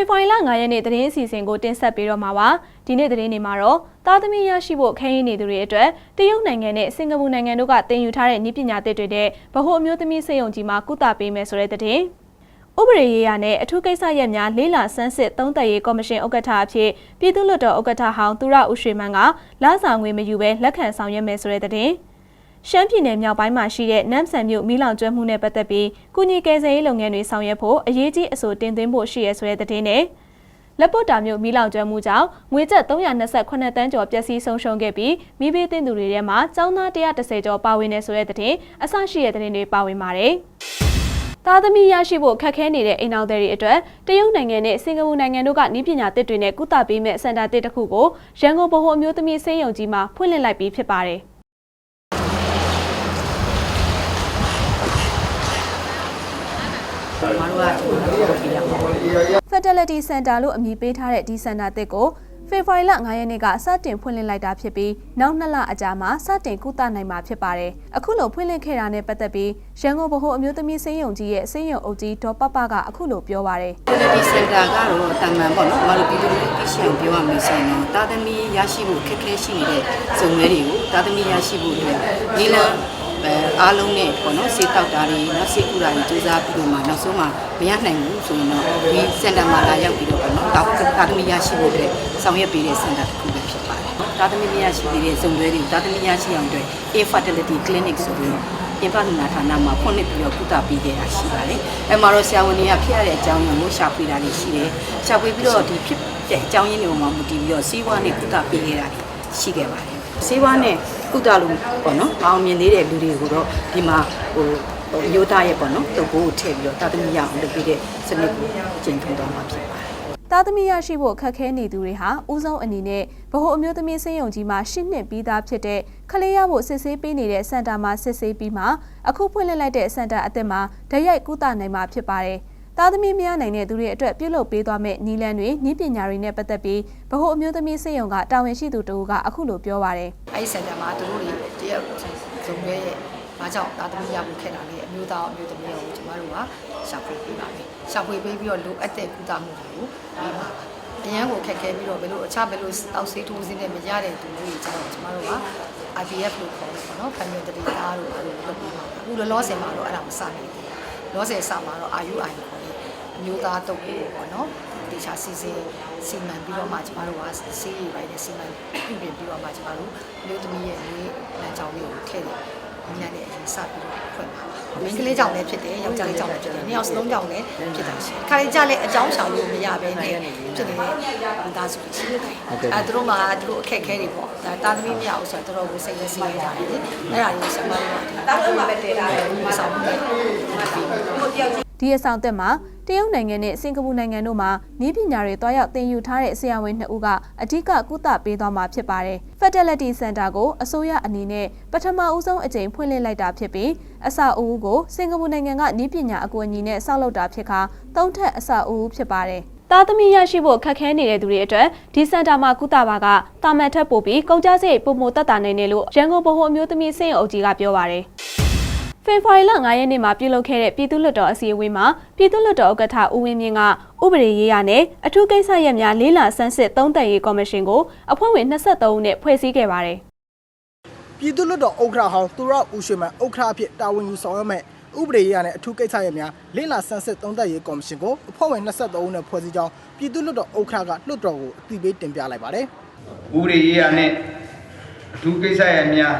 ဖေဖော်ဝါရီလ9ရက်နေ့သတင်းအစီအစဉ်ကိုတင်ဆက်ပေးတော့မှာပါဒီနေ့သတင်းတွေမှာတော့သားသမီးရရှိဖို့ခရီးနေသူတွေအတွက်တရုတ်နိုင်ငံနဲ့စင်ကာပူနိုင်ငံတို့ကတင်ယူထားတဲ့နည်းပညာသစ်တွေနဲ့ဗဟိုအမျိုးသမီးစေယုံကြီးမှာကုသပေးမယ်ဆိုတဲ့သတင်းဥပဒေရေးရာနဲ့အထူးကိစ္စရပ်များလေးလာဆန်းစစ်သုံးသက်ရေးကော်မရှင်ဥက္ကဋ္ဌအဖြစ်ပြည်သူ့လွှတ်တော်ဥက္ကဋ္ဌဟောင်းသူရဦးရွှေမန်းကလစာငွေမယူဘဲလက်ခံဆောင်ရွက်မယ်ဆိုတဲ့သတင်း ရှမ်းပြည်နယ်မြောက်ပိုင်းမှာရှိတဲ့နမ်ဆန်မြို့မီးလောင်ကျွမ်းမှုနဲ့ပတ်သက်ပြီးကုညီကယ်ဆယ်ရေးလုပ်ငန်းတွေဆောင်ရွက်ဖို့အရေးကြီးအဆိုတင်သွင်းဖို့ရှိရဆိုတဲ့သတင်းနဲ့လက်ပုတ်တာမြို့မီးလောင်ကျွမ်းမှုကြောင့်ငွေကျပ်328တန်းကျော်ပျက်စီးဆုံးရှုံးခဲ့ပြီးမိဘတင်သူတွေထဲမှာចောင်းသား130ကျော်ပါဝင်နေဆိုတဲ့သတင်းအဆရှိတဲ့သတင်းတွေပါဝင်ပါတယ်။သားသမီးရရှိဖို့ခက်ခဲနေတဲ့အိမ်အောင်တွေအတွက်တရုတ်နိုင်ငံနဲ့စင်ကာပူနိုင်ငံတို့ကနည်းပညာသစ်တွေနဲ့ကုသပေးမဲ့စင်တာတစ်တစ်ခုကိုရန်ကုန်ဗဟိုအမျိုးသမီးစေယုံကြီးမှာဖွင့်လှစ်လိုက်ပြီးဖြစ်ပါတယ်။။မ တို့ကဒီလိုလုပ်ပြရမှာ။ Fertility Center လို့အမည်ပေးထားတဲ့ဒီစင်တာတစ်ကိုဖေဖော်ဝါရီလ9ရက်နေ့ကစတင်ဖွင့်လှစ်လိုက်တာဖြစ်ပြီးနောက်နှစ်လအကြာမှာစတင်ကုသနိုင်မှာဖြစ်ပါတယ်။အခုလိုဖွင့်လှစ်ခဲ့တာနဲ့ပတ်သက်ပြီးရန်ကုန်ဗဟိုအမျိုးသမီးစေယုံကြီးရဲ့စေယုံအုပ်ကြီးဒေါ်ပပကအခုလိုပြောပါရယ် Quality Center ကတော့တာမန်ပေါ့နော်။မတို့ပြည်သူလူထုရှေ့ပြောရမယ်ဆိုရင်တော့တာသမီရရှိဖို့ခက်ခဲရှိနေတဲ့ဇုံမဲတွေကိုတာသမီရရှိဖို့အတွက်နီလန် အဲအားလုံးနဲ့ပေါ့နော်စေတောက်တာတွေနော်စေကူတာတွေစူးစမ်းပြီးတော့မှနောက်ဆုံးမှမရနိုင်ဘူးဆိုရင်တော့ဒီစင်တာမှာလာရောက်ပြီးတော့ပေါ့နော်တာတာသမီရရှိဖို့အတွက်ဆောင်ရွက်ပေးတဲ့စင်တာတစ်ခုပဲဖြစ်ပါတယ်။တာသမီရရှိနေတဲ့ဇုံတွေတွေတာသမီရရှိအောင်အတွက် infertility clinic ဆိုပြီးတော့ပြင်ပလူနာဌာနမှာဖွင့်လှစ်ပြီးတော့ကုသပေးခဲ့တာရှိပါတယ်။အဲမှာတော့ဆရာဝန်တွေကဖြစ်ရတဲ့အကြောင်းကိုရှာဖွေတာတွေရှိတယ်။ရှာဖွေပြီးတော့ဒီဖြစ်တဲ့အကြောင်းရင်းတွေပေါ်မှာမူတည်ပြီးတော့စီးပွားနဲ့ကုသပေးခဲ့တာတွေရှိခဲ့ပါတယ်။စီးပွားနဲ့ ကုသလို့ပေါ့နော်။အောင်မြင်သေးတဲ့လူတွေကိုတော့ဒီမှာဟိုဟိုရိုးသားရဲ့ပေါ့နော်။တုပ်ကိုထည့်ပြီးတော့တာသမီရအောင်လုပ်ပေးတဲ့စနစ်ကိုကျင့်သုံးသွားမှာဖြစ်ပါတယ်။သားသမီးရရှိဖို့ခက်ခဲနေသူတွေဟာဦးဆုံးအနေနဲ့ဗဟိုအမျိုးသမီးစေယုံကြီးမှာရှစ်နှစ်ပြီးသားဖြစ်တဲ့ခလေးရဖို့စစ်ဆေးပေးနေတဲ့စင်တာမှာစစ်ဆေးပြီးမှအခုဖွင့်လှစ်လိုက်တဲ့စင်တာအသစ်မှာဓာတ်ရိုက်ကုသနိုင်မှာဖြစ်ပါတယ်။ သားသမီးမရနိုင်တဲ့သူတွေအတွက်ပြုလုပ်ပေးသွားမယ့်နီလန်တွေဤပညာတွေနဲ့ပတ်သက်ပြီးဗဟိုအမျိုးသမီးစေယုံကတာဝန်ရှိသူတို့ကအခုလိုပြောပါရယ်အဲ့ဒီစင်တာမှာသူတို့တွေတရက်ဇုံရဲရဲ့ဘာကြောင့်သားသမီးရဖို့ခဲ့တာလဲအမျိုးသားအမျိုးသမီးရောကျမတို့ကရှာဖွေပေးပါမယ်ရှာဖွေပေးပြီးတော့လိုအပ်တဲ့ကုသမှုတွေကိုပေးပါမယ်အရန်ကိုခက်ခဲပြီးတော့ဘယ်လိုအခြားဘယ်လိုတောက်ဆေးထိုးစင်းနဲ့မရတဲ့သူတွေကျတော့ကျမတို့က IVF လို့ခေါ်တယ်ပေါ့နော် family တတိသားတို့အဲ့လိုလုပ်ပေးပါအခုလောလောဆယ်မှာတော့အဲ့ဒါမစနိုင်ဘူး လောဆယ်စမှာတော့ IUI ခေါ်တယ်အမျိုးသားတုပ်ကိုပေါ့နော်တေချာစီစဉ်စီမံပြီးတော့မှကျမတို့ကစီးရည်ပိုင်းနဲ့စီမံပြုပြင်ပြီးတော့မှကျမတို့မျိုးသမီးရဲ့မျိုးလမ်းကြောင်းလေးကိုထည့်တယ်။ညနေအရင်စပြီးတော့ဖွင့်ပါ။ မိန်းကလေးကြောင့်လည်းဖြစ်တယ်၊ယောက်ျားလေးကြောင့်လည်းဖြစ်တယ်။နှစ်ယောက်စလုံးကြောင့်လည်းဖြစ်တာရှိတယ်။ခါလေးကြလည်းအကြောင်းဆောင်လို့မရဘဲနဲ့ဖြစ်နေတဲ့မိသားစုတွေရှိတယ်။အဲသူတို့မှသူတို့အခက်အခဲတွေပေါ့။ဒါတာသမီးမရဘူးဆိုတော့တော်တော်ကိုစိတ်နဲ့စီးရတာလေ။အဲ့ဒါကိုဆက်မလို့တာသမီးမှာပဲတည်တာလေ။မဆောင်ဘူး။ဒီ အဆောင်သက်မှာတရုတ်နိုင်ငံနဲ့စင်ကာပူနိုင်ငံတို့မှာနည်းပညာတွေတွားရောက်သင်ယူထားတဲ့ဆရာဝန်နှစ်ဦးကအဓိကကုသပေးသွားမှာဖြစ်ပါတယ်။ Fertility Center ကိုအစိုးရအနေနဲ့ပထမဦးဆုံးအကြိမ်ဖွင့်လှစ်လိုက်တာဖြစ်ပြီးအဆောက်အဦကိုစင်ကာပူနိုင်ငံကနည်းပညာအကူအညီနဲ့ဆောက်လုပ်တာဖြစ်ခါသုံးထပ်အဆောက်အဦဖြစ်ပါတယ်။သားသမီးရရှိဖို့ခက်ခဲနေတဲ့သူတွေအတွက်ဒီစင်တာမှာကုသပါကတာမန်ထက်ပိုပြီးကုန်ကြစရိတ်ပုံမတက်တာနိုင်တယ်လို့ရန်ကုန်ဗဟိုအမျိုးသမီးစင်အုပ်ကြီးကပြောပါတယ်။ ဖေဖော်ဝါရီလ9ရက်နေ့မှာပြုလုပ်ခဲ့တဲ့ပြည်သူ့လွှတ်တော်အစည်းအဝေးမှာပြည်သူ့လွှတ်တော်ဥက္ကဋ္ဌဦးဝင်းမြင့်ကဥပဒေရေးရာနဲ့အထူးကိစ္စရပ်များလေးလာဆန်းစစ်သုံးသပ်ရေးကော်မရှင်ကိုအဖွဲ့ဝင်23ဦးနဲ့ဖွဲ့စည်းခဲ့ပါတယ်ပြည်သူ့လွှတ်တော်ဥက္ကဋ္ဌဟောင်းသူရဦးရွှေမန်ဥက္ကဋ္ဌအဖြစ်တာဝန်ယူဆောင်ရွက်မဲ့ဥပဒေရေးရနဲ့အထူးကိစ္စရပ်များလိလာဆန်းစစ်သုံးသပ်ရေးကော်မရှင်ကိုအဖွဲ့ဝင်23ဦးနဲ့ဖွဲ့စည်းကြောင်းပြည်သူ့လွှတ်တော်ဥက္ကဋ္ဌကလွှတ်တော်ကိုအသိပေးတင်ပြလိုက်ပါတယ်ဥပဒေရေးရာနဲ့အထူးကိစ္စရပ်များ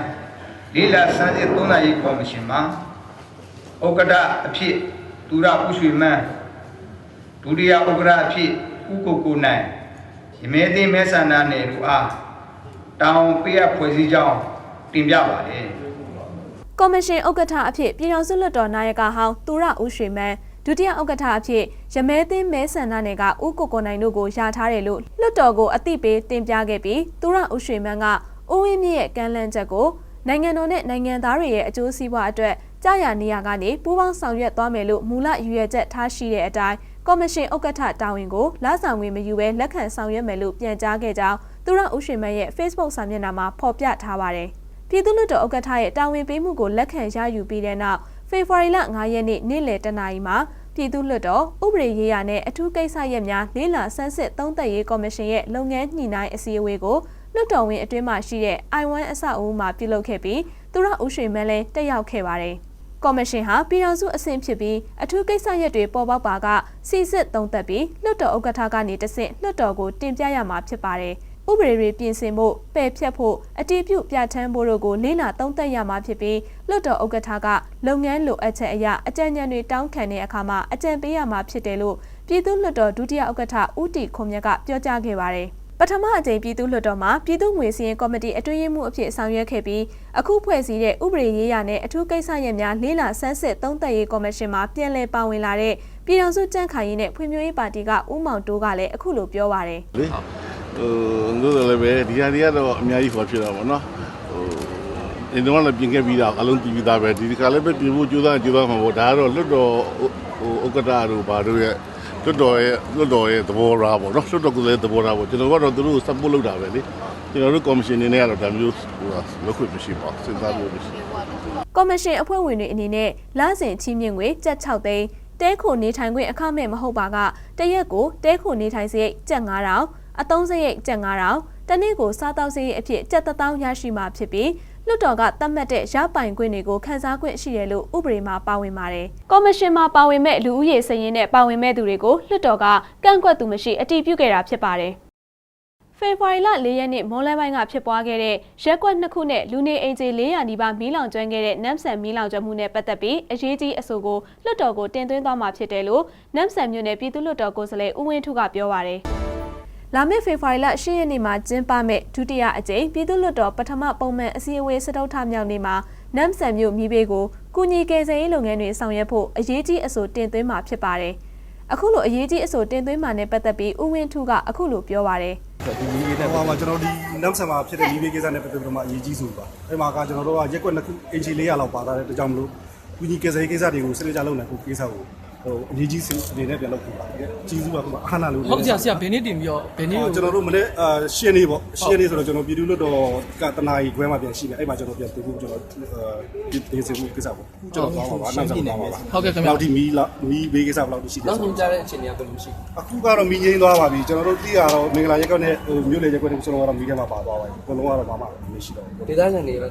လေးလာစမ်းစစ်သုံးသပ်ရေးကော်မရှင်မှာဥက္ကဋ္ဌအဖြစ်သူရဦးရွှေမန်းဒုတိယဥက္ကဋ္ဌအဖြစ်ဦးကိုကိုနိုင်ရမဲသိမဲဆန္ဒနယ်တို့အားတောင်းပေးရဖွဲ့စည်းကြောင်းတင်ပြပါတယ်။ကော်မရှင်ဥက္ကဋ္ဌအဖြစ်ပြည်ထောင်စုလွှတ်တော်နာယကဟောင်းသူရဦးရွှေမန်းဒုတိယဥက္ကဋ္ဌအဖြစ်ရမဲသိမ်းမဲဆန္ဒနယ်ကဦးကိုကိုနိုင်တို့ကိုယာထားတယ်လို့လွှတ်တော်ကိုအသိပေးတင်ပြခဲ့ပြီးသူရဦးရွှေမန်းကဦးဝင်းမြင့်ရဲ့ကမ်းလှမ်းချက်ကို နိုင်ငံတော်နဲ့နိုင်ငံသားတွေရဲ့အကျိုးစီးပွားအတွက်ကြာရနေရကနေပူးပေါင်းဆောင်ရွက်သွားမယ်လို့မူလရည်ရွယ်ချက်ထားရှိတဲ့အတိုင်းကော်မရှင်ဥက္ကဋ္ဌတာဝန်ကိုလဆောင်ဝင်မယူဘဲလက်ခံဆောင်ရွက်မယ်လို့ပြန်ကြားခဲ့ကြောင်းသူရဦးရွှေမန်းရဲ့ Facebook စာမျက်နှာမှာဖော်ပြထားပါတယ်။ပြည်သူ့လွှတ်တော်ဥက္ကဋ္ဌရဲ့တာဝန်ပေးမှုကိုလက်ခံရယူပြီးတဲ့နောက်ဖေဖော်ဝါရီလ9ရက်နေ့နေ့လယ်တနာရီမှာပြပြည်သူ့လွှတ်တော်ဥပဒေရေးရာနဲ့အထူးကိစ္စရပ်များလေးလာဆန်းစစ်သုံးသပ်ရေးကော်မရှင်ရဲ့လုပ်ငန်းညှိနှိုင်းအစည်းအဝေးကို လွှတ်တော်ဝင်အတွင်းမှရှိတဲ့ I1 အဆောက်အဦမှာပြုလုပ်ခဲ့ပြီးသူရဦးရွှေမဲလည်းတက်ရောက်ခဲ့ပါတယ်။ကော်မရှင်ဟာပြည်ထောင်စုအဆင့်ဖြစ်ပြီးအထူးကိစ္စရပ်တွေပေါ်ပေါက်ပါကစီစစ်သုံးသပ်ပြီးလွှတ်တော်ဥက္ကဋ္ဌကနေတဆင့်လွှတ်တော်ကိုတင်ပြရမှာဖြစ်ပါတယ်။ဥပဒေတွေပြင်ဆင်ဖို့ပယ်ဖျက်ဖို့အတည်ပြုပြဋ္ဌာန်းဖို့တို့ကိုလေးလာသုံးသပ်ရမှာဖြစ်ပြီးလွှတ်တော်ဥက္ကဋ္ဌကလုပ်ငန်းလိုအပ်ချက်အရအကြံဉာဏ်တွေတောင်းခံတဲ့အခါမှာအကြံပေးရမှာဖြစ်တယ်လို့ပြည်သူ့လွှတ်တော်ဒုတိယဥက္ကဋ္ဌဦးတီခွန်မြတ်ကပြောကြားခဲ့ပါတယ်။ ပထမအကြိမ်ပြည်သူ့လွှတ်တော်မှာပြည်သူ့ငွေစည်းရင်ကော်မတီအတွင်းရေးမှူးအဖြစ်ဆောင်ရွက်ခဲ့ပြီးအခုဖွဲ့စည်းတဲ့ဥပဒေရေးရာနဲ့အထူးကိစ္စရပ်များလေးလာဆန်းစစ်သုံးသပ်ရေးကော်မရှင်မှာပြန်လည်ပါဝင်လာတဲ့ပြည်ထောင်စုကြံ့ခိုင်ရေးနဲ့ဖွံ့ဖြိုးရေးပါတီကဦးမောင်တိုးကလည်းအခုလိုပြောပါတယ်လေဟိုတို့လည်းပဲဒီဟာတွေကတော့အများကြီးခေါ်ဖြစ်တာပေါ့နော်ဟိုအင်းတော့လည်းပြင်ခဲ့ပြီးတာအလုံးတည်ပြီးသားပဲဒီကလည်းပဲပြင်ဖို့ကြိုးစားကြိုးစားမှာပေါ့ဒါကတော့လွတ်တော်ဟိုဥက္ကဋ္ဌတို့ဘာတို့ရဲ့ လွတ်တော်ရဲ့လွတ်တော်ရဲ့သဘောထားပေါ့နော်လွတ်တော်ကလည်းသဘောထားပေါ့ကျွန်တော်ကတော့သူတို့ support လုပ်တာပဲလေကျွန်တော်တို့ commission နေနဲ့ကတော့ဒါမျိုးဟိုလောက်ခွင့်မရှိပါဘူးစဉ်းစားလို့မရှိဘူးကော်မရှင်အဖွဲ့ဝင်တွေအနေနဲ့လစဉ်ချီးမြှင့်ငွေကျပ်6သိန်းတဲခိုနေထိုင်ခွင့်အခမဲ့မဟုတ်ပါကတရက်ကိုတဲခိုနေထိုင်စရိတ်ကျပ်9000အသုံးစရိတ်ကျပ်9000တနေ့ကိုစားတောက်စရိတ်အဖြစ်ကျပ်1000ရရှိမှာဖြစ်ပြီး လွှတ်တော်ကသတ်မှတ်တဲ့ရပိုင်ခွင့်တွေကိုခန်းစားခွင့်ရှိတယ်လို့ဥပဒေမှာပါဝင်ပါတယ်။ကော်မရှင်မှာပါဝင်မဲ့လူဦးရေစည်ရင်းနဲ့ပါဝင်မဲ့သူတွေကိုလွှတ်တော်ကကန့်ကွက်သူမရှိအတည်ပြုခဲ့တာဖြစ်ပါတယ်။ဖေဖော်ဝါရီလ၄ရက်နေ့မွန်လယ်ပိုင်းကဖြစ်ပွားခဲ့တဲ့ရက်ကွက်နှစ်ခုနဲ့လူနေအိမ်ခြေ400နီးပါးမီးလောင်ကျွမ်းခဲ့တဲ့နမ်ဆန်မီးလောင်ကျွမ်းမှုနဲ့ပတ်သက်ပြီးအရေးကြီးအဆိုကိုလွှတ်တော်ကိုတင်သွင်းသွားမှာဖြစ်တယ်လို့နမ်ဆန်မြို့နယ်ပြည်သူ့လွှတ်တော်ကိုယ်စားလှယ်ဦးဝင်းထုကပြောပါရယ် လာမယ့်ဖေဖော်ဝါရီလ10ရက်နေ့မှာကျင်းပမယ့်ဒုတိယအကြိမ်ပြည်သူ့လွှတ်တော်ပထမပုံမှန်အစည်းအဝေးစတုထမြောက်နေ့မှာနမ်ဆန်မြို့မီးဘေးကိုကုညီကယ်ဆယ်ရေးလုပ်ငန်းတွေဆောင်ရွက်ဖို့အရေးကြီးအဆိုတင်သွင်းမှာဖြစ်ပါတယ်အခုလိုအရေးကြီးအဆိုတင်သွင်းမှာနဲ့ပတ်သက်ပြီးဦးဝင်းထုကအခုလိုပြောပါရယ်ဒီမီးလေးနဲ့ဟိုမှာကျွန်တော်ဒီနောက်ဆက်မှာဖြစ်တဲ့မီးဘေးကိစ္စနဲ့ပတ်သက်ပြီးတော့မှအရေးကြီးဆုံးပါအဲ့မှာကကျွန်တော်တို့ကရက်ကွက်နှစ်ခုအင်ဂျီ400လောက်ပါတာတဲ့အတွက်ကြောင့်မလို့ကုညီကယ်ဆယ်ရေးကိစ္စတွေကိုစနစ်ကြလုပ်နိုင်ဖို့ကိစ္စကို ဟိုအရေးကြီးစအနေနဲ့ပြန်လုပ်ဖို့ပါကြီးစုကခုအာနာလို့ဟုတ်ဆရာဆရာဘယ်နေ့တင်ပြီးတော့ဘယ်နေ့ကိုကျွန်တော်တို့မနေ့အာရှင်းနေပေါ့ရှင်းနေဆိုတော့ကျွန်တော်ပြည်သူ့လွှတ်တော်ကတနာရီခွဲမှာပြန်ရှိတယ်အဲ့မှာကျွန်တော်ပြန်တူဖို့ကျွန်တော်ဒီဒီစမှုကိစ္စပေါ့ကျွန်တော်သွားပါပါနောက်ဆက်သွားပါပါဟုတ်ကဲ့ခင်ဗျာနောက်ဒီမီးလောက်မီးဘေးကိစ္စဘယ်လောက်ရှိတယ်နောက်ဆိုဆုံးတော့ကြားတဲ့အခြေအနေကဘယ်လိုရှိလဲအခုကတော့မီးငိမ့်သွားပါပြီကျွန်တော်တို့သိရတော့မင်္ဂလာရက်ကွက်နဲ့ဟိုမြို့လေရက်ကွက်နဲ့ကျွန်တော်ကတော့မီးထဲမှာပါသွားပါပြီဘလုံးကတော့ဘာမှမရှိတော့ဘူးဒေသခံတွေနေအဲ့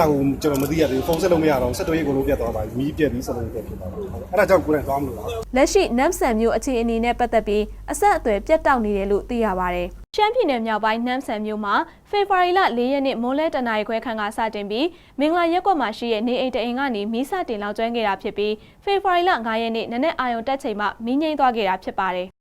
ဒါကိုကျွန်တော်မသိရသေးဘူးဖုန်းဆက်လို့မရတော့ဆက်သွယ်ရေးကိုလုံးပြတ်သွားပါပြီမီးပြတ်ပြီးဆက်လို့ပြတ်ဖြစ်သွားပါအဲ့ဒါကြောင့်ကိုယ်တိုင်သွားမလို့လားလက်ရှိနမ်ဆန်မျိုးအခြေအနေနဲ့ပတ်သက်ပြီးအဆက်အသွယ်ပြတ်တောက်နေတယ်လို့သိရပါတယ်။ရှမ်းပြည်နယ်မြောက်ပိုင်းနမ်ဆန်မျိုးမှာဖေဖော်ဝါရီလ၄ရက်နေ့မွန်းလဲတနာရီခွဲခန့်ကစတင်ပြီးမင်္ဂလာရက်ကွက်မှာရှိတဲ့နေအိမ်တအိမ်ကနေမီးစတင်လောင်ကျွမ်းခဲ့တာဖြစ်ပြီးဖေဖော်ဝါရီလ9ရက်နေ့နနက်အာရုံတက်ချိန်မှမီးငိမ့်သွားခဲ့တာဖြစ်ပါတယ်။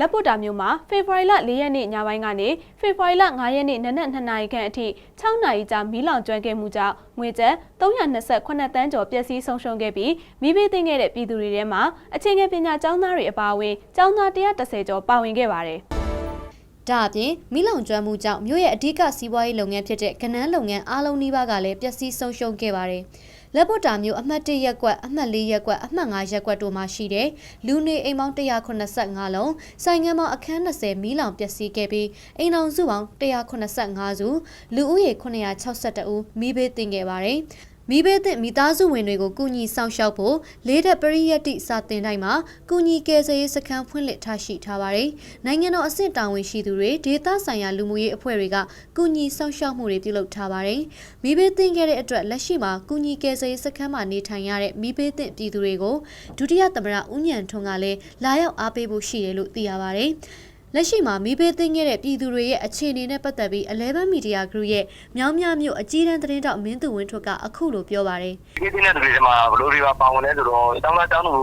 လက်ပုတ်တာမျိုးမှာဖေဖော်ဝါရီလ၄ရက်နေ့ညပိုင်းကနေဖေဖော်ဝါရီလ9ရက်နေ့နနက်2နာရီခန့်အထိ6နာရီကြာမီးလောင်ကျွမ်းခဲ့မှုကြောင့်ငွေကျပ်328တန်းကျော်ပျက်စီးဆုံးရှုံးခဲ့ပြီးမိဘသိမ်းခဲ့တဲ့ပြည်သူတွေထဲမှာအခြေခံပညာကျောင်းသားတွေအပါအဝင်ကျောင်းသား130ကျော်ပါဝင်ခဲ့ပါတယ်။ဒါအပြင်မိလောင်ကျွမ်းမှုကြောင့်မြို့ရဲ့အဓိကစီးပွားရေးလုပ်ငန်းဖြစ်တဲ့ကနန်းလုပ်ငန်းအားလုံးနှိပါးကလည်းပျက်စီးဆုံးရှုံးခဲ့ပါတယ်။ လက်ပုတ်တာမျိုးအမှတ်၁ရက်ကွက်အမှတ်၄ရက်ကွက်အမှတ်၅ရက်ကွက်တို့မှာရှိတဲ့လူနေအိမ်ပေါင်း185လုံးဆိုင်ငံပေါင်းအခန်း20မီးလောင်ပျက်စီးခဲ့ပြီးအိမ်အောင်စုပေါင်း185စုလူဦးရေ962ဦးမိဘေးတင်ခဲ့ပါတယ်။ မိဘသည့်မိသားစုဝင်တွေကိုကုညီဆောင်ရှောက်ဖို့လေးတဲ့ပရိယတ်တိစာတင်တိုင်းမှာကုညီကယ်ဆယ်ရေးစခန်းဖွင့်လှစ်ထားရှိထားပါတယ်။နိုင်ငံတော်အဆင့်တာဝန်ရှိသူတွေဒေသဆိုင်ရာလူမှုရေးအဖွဲ့တွေကကုညီဆောင်ရှောက်မှုတွေပြုလုပ်ထားပါတယ်။မိဘသင့်ခဲ့တဲ့အတွက်လက်ရှိမှာကုညီကယ်ဆယ်ရေးစခန်းမှာနေထိုင်ရတဲ့မိဘသင့်ပြည်သူတွေကိုဒုတိယသမ္မတဦးညံထွန်းကလည်းလာရောက်အားပေးဖို့ရှိတယ်လို့သိရပါတယ်။ လက်ရှိမှာမိဘေးသိမ်းခဲ့တဲ့ပြည်သူတွေရဲ့အခြေအနေနဲ့ပတ်သက်ပြီး11 Media Group ရဲ့မြောင်းမြမြို့အကြီးတန်းသတင်းတောက်မင်းသူဝင်းထွတ်ကအခုလိုပြောပါတယ်ဒီနေ့တဲ့တွေမှာဘလို့တွေပါပါဝင်လဲဆိုတော့တောင်းတာတောင်းသူ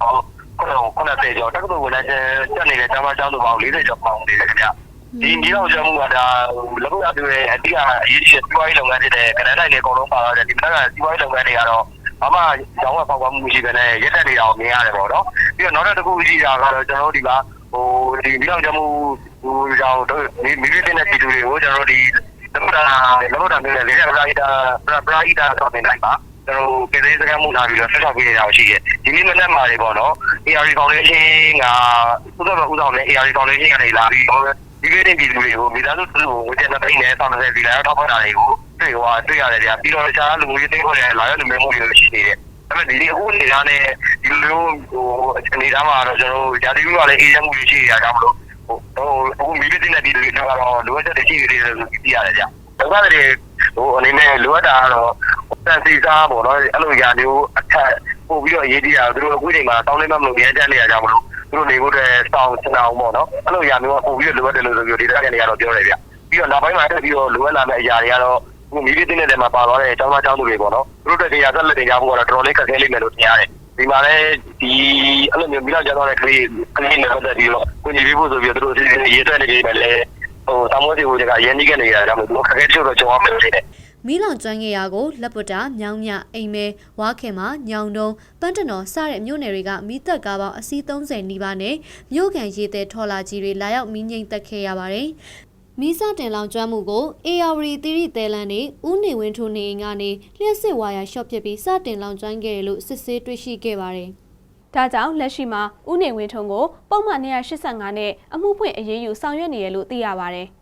ဟောခုနက90ကျော်တက္ကသိုလ်ဝင်လာတဲ့တက်နေတဲ့တောင်းတာတောင်းသူပေါင်း40ကျော်ပေါင်းနေတယ်ခင်ဗျဒီဒီတော့ကျွန်တော်ကဒါလောကတွေအတိအရေးကြီးစီးပွားရေးလုပ်ငန်းတွေနဲ့ကနန်းတိုင်းတွေအကုန်လုံးပါလာတယ်ဒီမနက်ကစီးပွားရေးလုပ်ငန်းတွေကတော့ဘာမှရောင်းဝယ်ပေါက်ကွာမှုမရှိဘဲနဲ့ရက်တက်နေတာကိုမြင်ရတယ်ပေါ့နော်ပြီးတော့နောက်တစ်ခုရှိတာကတော့ကျွန်တော်တို့ဒီက ဟိုဒီဒီတော့ကျွန်တော်ဟိုကြောင့်မိမိတဲ့ပြည်သူတွေကိုကျွန်တော်တို့ဒီသမ္မတလောကတွေနဲ့လေးရပလာဟိတာပလာဟိတာဆိုတဲ့တိုင်းပါကျွန်တော်ပြည်သေးစကားမှုလာပြီးတော့ဆက်ဆောက်ပေးနေတာရှိတယ်ဒီနေ့မနေ့မှာတွေပေါ့နော် ARD Foundation ကဥစ္စာဥစ္စာနဲ့ ARD Foundation ကနေလာပြီးတော့ဒီကိတဲ့ပြည်သူတွေကိုမိသားစုသူ့ကိုဝေကျက်တဲ့တိုင်းနဲ့ဆောင်တဲ့ဒီလာတော့ထောက်ပံ့တာတွေကိုတွေ့ဟောတွေ့ရတယ်ဗျာပြီးတော့တခြားလူမျိုးရေးသိခေါ်တဲ့လာရလူမျိုးမှုတွေရှိနေတယ် ဒါမဲ့ဒီအခုနေသားနဲ့ဒီလိုဟိုအနေသားမှာတော့ကျွန်တော်တို့ဂျာတိကလည်းအေးရမှုရှိရတာမလို့ဟိုဟိုအခုမိဘတင်တဲ့ဒီလိုတော့လိုအပ်တဲ့ရှိနေတယ်လို့သိရတယ်ဗျ။ဒါကလည်းဟိုအနေနဲ့လိုအပ်တာကတော့တန်စီစားပေါ့နော်အဲ့လိုຢာမျိုးအထက်ပို့ပြီးတော့ရေးကြည့်တာသူတို့အခုချိန်မှာတောင်းလိုက်မှမလို့ရဲတန်းနေရကြမလို့သူတို့နေဖို့တဲ့စောင်းချင်အောင်ပေါ့နော်အဲ့လိုຢာမျိုးကပို့ပြီးတော့လိုအပ်တယ်လို့ဆိုပြီးဒေတာကနေကတော့ပြောတယ်ဗျပြီးတော့နောက်ပိုင်းမှာတက်ပြီးတော့လိုအပ်လာမယ့်အရာတွေကတော့ ဟိုမိဘတင်တဲ့မှာပါသွားတဲ့ကျောင်းသားကျောင်းသူတွေပေါ့နော်သူတို့တဲ့ကြာဆက်လက်တင်ကြဖို့ကတော့တော်တော်လေးခက်ခဲလိမ့်မယ်လို့ထင်ရတယ်ဒီမှာလည်းဒီအဲ့လိုမျိုးမိလာကြတော့တဲ့ကလေးကလေးနဲ့ပတ်သက်ပြီးတော့ကိုကြီးပြဖို့ဆိုပြီးတော့သူတို့ရေးတဲ့နေကြတယ်လေဟိုတာမိုးစီကိုကရန်ကြီးကနေရတာကြောင့်သူခက်ခဲချို့တော့ကြောင်းအောင်လို့ထင်တယ်မီးလောင်ကျွမ်းခဲ့ရာကိုလက်ပွတာမြောင်းမြအိမ်မဲဝါခင်မညောင်တုံးပန်းတနော်စတဲ့မြို့နယ်တွေကမီးတက်ကားပေါင်းအစီး30နီးပါးနဲ့မြို့ကန်ရေးတဲ့ထော်လာကြီးတွေလာရောက်မီးငိမ့်တက်ခဲ့ရပါတယ်။ မီးစတင်လောင်ကျွမ်းမှုကို AR သီရိသဲလန်နေဦးနေဝင်းထိုးနေအိမ်ကနေလျှက်စစ်ဝါယာရှော့ပစ်ပြီးစတင်လောင်ကျွမ်းခဲ့တယ်လို့စစ်ဆေးတွေ့ရှိခဲ့ပါတယ်။ဒါကြောင့်လက်ရှိမှာဥနေဝင်းထုံကိုပုံမှန်285နဲ့အမှုဖွင့်အရေးယူဆောင်ရွက်နေရလို့သိရပါတယ်။